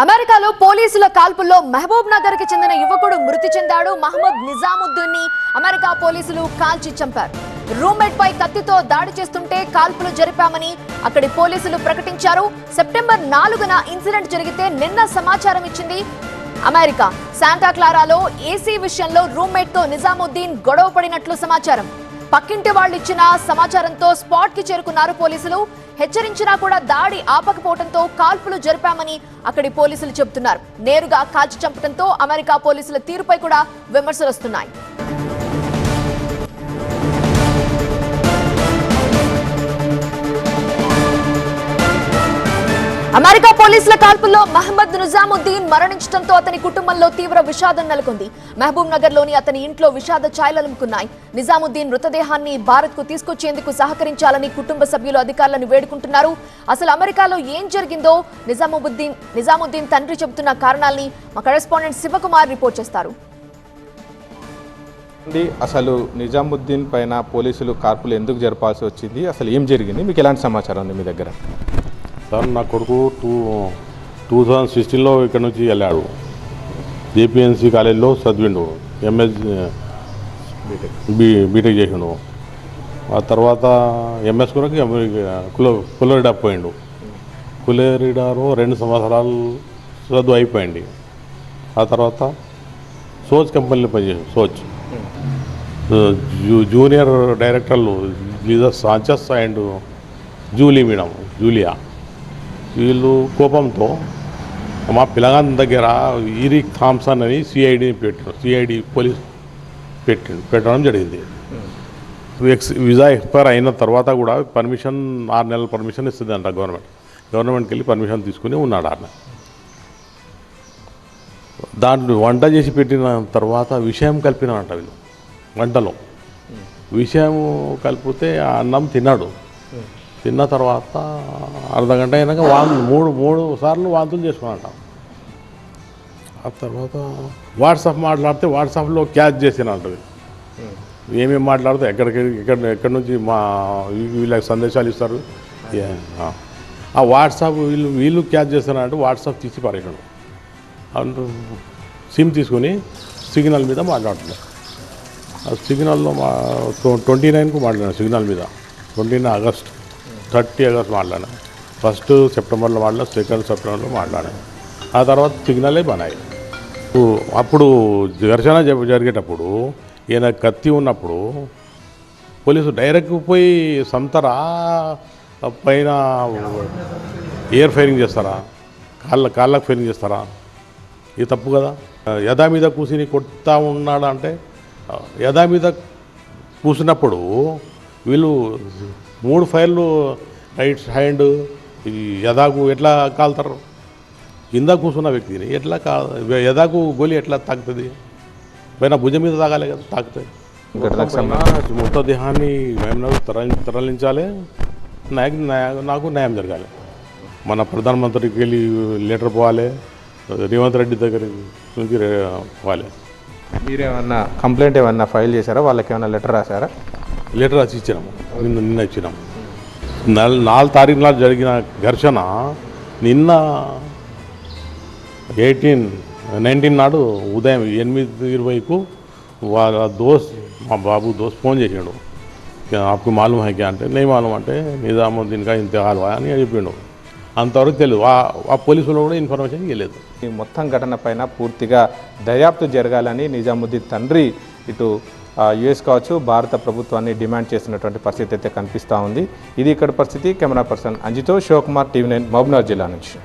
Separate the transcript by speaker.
Speaker 1: అమెరికాలో పోలీసుల కాల్పుల్లో మహబూబ్ నగర్కి చెందిన యువకుడు మృతి చెందాడు. మహమ్మద్ నిజాముద్దీన్ని అమెరికా పోలీసులు కాల్చి చంపారు. రూమ్మేట్ పై కత్తితో దాడి చేస్తుంటే కాల్పులు జరిపామని అక్కడి పోలీసులు ప్రకటించారు. సెప్టెంబర్ నాలుగున ఇన్సిడెంట్ జరిగితే నిన్న సమాచారం ఇచ్చింది అమెరికా. శాంటా క్లారాలో ఏసీ విషయంలో రూమ్మేట్తో నిజాముద్దీన్ గొడవ పడినట్లు సమాచారం. పక్కింటి వాళ్ళు ఇచ్చిన సమాచారంతో స్పాట్కి చేరుకున్నారు పోలీసులు. హెచ్చరించినా కూడా దాడి ఆపకపోవడంతో కాల్పులు జరిపామని అక్కడి పోలీసులు చెబుతున్నారు. నేరుగా కాల్చి చంపడంతో అమెరికా పోలీసుల తీరుపై కూడా విమర్శలు వస్తున్నాయి. అమెరికా పోలీసుల కాల్పుల్లో మహమ్మద్ నిజాముద్దీన్ మరణించడంతో అతని కుటుంబంలో తీవ్ర విషాదం నెలకొంది. మహబూబ్ నగర్లోని అతని ఇంట్లో విషాద ఛాయలనుకున్నాయి నిజాముద్దీన్ మృతదేహాన్ని భారత్కు తీసుకొచ్చేందుకు సహకరించాలని కుటుంబ సభ్యులు అధికారులను వేడుకుంటున్నారు. అసలు అమెరికాలో ఏం జరిగిందో నిజాముద్దీన్ నిజాముద్దీన్ తండ్రి చెబుతున్న కారణాల్ని మా కరెస్పాండెంట్ శివకుమార్ రిపోర్ట్ చేస్తారు.
Speaker 2: అసలు నిజాముద్దీన్ పైన పోలీసులు కార్పులు ఎందుకు జరపాల్సి వచ్చింది? అసలు ఏం జరిగింది? మీకు ఎలాంటి సమాచారం ఉంది మీ దగ్గర?
Speaker 3: సార్ నా కొడుకు టూ టూ థౌజండ్ సిక్స్టీన్లో ఇక్కడ నుంచి వెళ్ళాడు. జేపీఎన్సీ కాలేజ్లో చదివిండు. ఎంఎస్ బీ బీటెక్ చేసిండు. ఆ తర్వాత ఎంఎస్ కొరకు కుల కులరిడా పోయిండు. కులరిడాలో రెండు సంవత్సరాలు చదువు అయిపోయింది. ఆ తర్వాత సోచ్ కంపెనీలో పనిచేసాడు సోచ్. జూనియర్ డైరెక్టర్లు Jesus Sanchez and Julie madam Julia. వీళ్ళు కోపంతో మా పిల్లగాని దగ్గర ఈరిక్ థామ్సన్ అని సిఐడిని పెట్టారు. సిఐడి పోలీస్ పెట్టి పెట్టడం జరిగింది. ఎక్స్ వీసా ఎక్స్పైర్ అయిన తర్వాత కూడా పర్మిషన్ ఆరు నెలల పర్మిషన్ ఇస్తుందంట గవర్నమెంట్. గవర్నమెంట్కి వెళ్ళి పర్మిషన్ తీసుకుని ఉన్నాడు ఆయన దాంట్లో వంట చేసి పెట్టిన తర్వాత విషయం కలిపినారంట వీళ్ళు. వంటలో. విషయం కలిపితే అన్నం తిన్నాడు. తిన్న తర్వాత అర్ధ గంట అయినాక వాంతు మూడు మూడు సార్లు వాంతులు చేసుకున్నట ఆ తర్వాత వాట్సాప్ మాట్లాడితే వాట్సాప్లో క్యాచ్ చేసినట్టు ఏమేమి మాట్లాడితే ఎక్కడికి ఎక్కడ ఎక్కడి నుంచి మా వీళ్ళకి సందేశాలు ఇస్తారు? ఏ- ఆ. వాట్సాప్ వీళ్ళు వీళ్ళు క్యాచ్ చేస్తున్నారంటే వాట్సాప్ తీసి పారేయడం అంటూ సిమ్ తీసుకొని సిగ్నల్ మీద మాట్లాడలేదు ఆ సిగ్నల్లో మా ట్వంటీ నైన్కు మాట్లాడాను సిగ్నల్ మీద. Twenty nine August. Thirty August మాట్లాడాను. ఫస్ట్ సెప్టెంబర్లో మాట్లాడాను సెకండ్ సెప్టెంబర్లో మాట్లాడాను. ఆ తర్వాత సిగ్నలే బనాయి. అప్పుడు ఘర్షణ జ- జరిగేటప్పుడు ఈయన కత్తి ఉన్నప్పుడు పోలీసు డైరెక్ట్ పోయి సంతరా పైన ఎయిర్ ఫైరింగ్ చేస్తారా? కాళ్ళ కాళ్ళకు ఫైరింగ్ చేస్తారా? ఇది తప్పు కదా. యథా మీద కూసిని కొడతా ఉన్నాడు అంటే యథా మీద కూసినప్పుడు వీళ్ళు మూడు ఫైర్లు రైట్ హ్యాండ్ ఈ యథాకు ఎట్లా కాలుతారు? కింద కూర్చున్న వ్యక్తిని ఎట్లా కా యథాకు గోలి ఎట్లా తాకుతుంది? పైన భుజం మీద తాగాలి కదా
Speaker 2: సంబంధించి
Speaker 3: మృతదేహాన్ని మేము తరలి తరలించాలి. న్యాయ- నాకు న్యాయం జరగాలి. మన ప్రధానమంత్రికి వెళ్ళి లెటర్ పోవాలి. రేవంత్ రెడ్డి దగ్గర నుంచి పోవాలి.
Speaker 2: మీరేమన్నా కంప్లైంట్ ఏమన్నా ఫైల్ చేశారా? వాళ్ళకి ఏమన్నా లెటర్ రాశారా?
Speaker 3: లెటర్ రాసి ఇచ్చినాము నిన్న నిన్న ఇచ్చినాము నల్ నాలుగు తారీఖు నాడు జరిగిన ఘర్షణ నిన్న ఎయిటీన్ నైన్టీన్ నాడు ఉదయం ఎనిమిది ఇరవైకు వాళ్ళ దోస్త్ మా బాబు దోస్త్ ఫోన్ చేసాడు. ఆకు మాలూమ్ హై అంటే నే మాలూమ్ అంటే నిజాముద్దీన్గా ఇంత ఇంతకాలు అని చెప్పిండు. అంతవరకు తెలియదు. ఆ- ఆ పోలీసులు కూడా ఇన్ఫర్మేషన్ ఇవ్వలేదు
Speaker 2: ఈ మొత్తం ఘటన పైన పూర్తిగా దర్యాప్తు జరగాలని నిజాముద్దీన్ తండ్రి ఇటు యుఎస్ కావచ్చు భారత ప్రభుత్వాన్ని డిమాండ్ చేస్తున్నటువంటి పరిస్థితి అయితే కనిపిస్తూ ఉంది. ఇది ఇక్కడ పరిస్థితి. కెమెరా పర్సన్ అంజితో శివకుమార్ టీవీ నైన్ మహబూబ్నగర్ జిల్లా నుంచి.